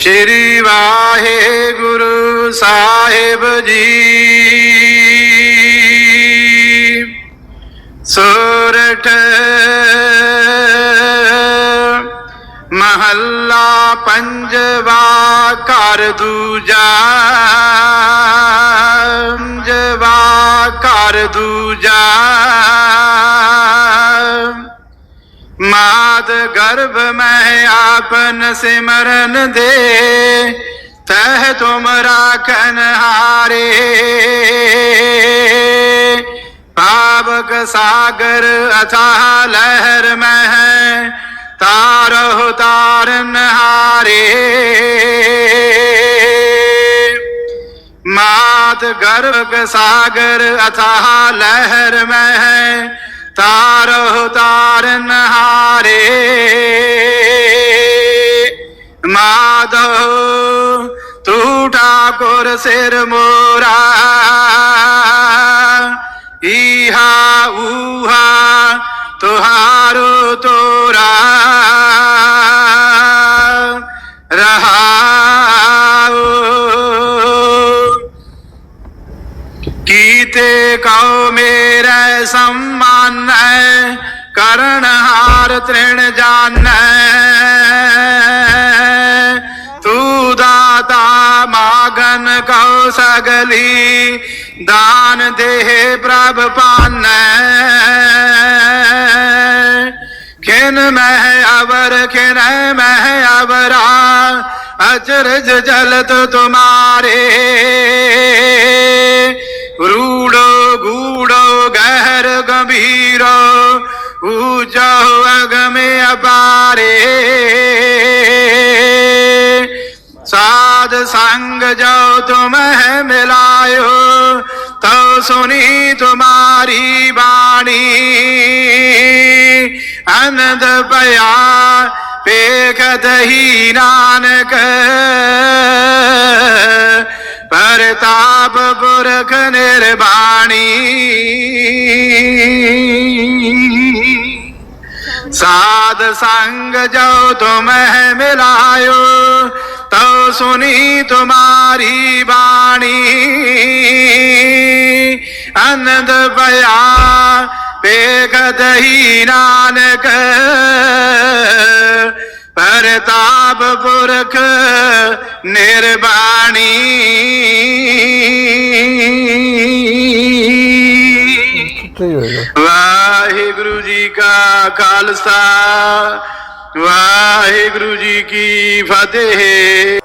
ਸ਼੍ਰੀ ਵਾਹਿਗੁਰੂ ਸਾਹਿਬ ਜੀ। ਸੋਰਠ ਮਹੱਲਾ ਪੰਜਵਾ ਘਰ ਦੂਜਾ ਜਵਾ ਘਰ ਦੂਜਾ। माद गर्भ में आपन सिमरन दे, तह तुम राखन हारे। पावक सागर अथाह लहर में है तारो तारन हारे। मात गर्भ सागर अथाह लहर में तारो तारन हारे। रे। माधव, तू ठाकुर सिर मोरा। ईहा उहा, तुहारो तोरा। रहा कीते कहो मेरा सम्मान है। करण हार तृण जान तू दाता मागन कौ सगली दान देह प्रभ पान। खिन मह अवर, खिन मह अवरा, अचरज जलत तुम्हारे। संग जाओ तुम्हें मिलायो तो सुनी तुम्हारी बाणी अनद पया पेखत ही नानक। परताप पुरख निर्वाणी। साध संग जो तुम्हें मिलायो तो सुनी तुम्हारी वाणी। आनंद भया बेगद ही नानक। परताप पुरख निर्वाणी। वाहिगुरु जी का खालसा, वाहिगुरु que invadir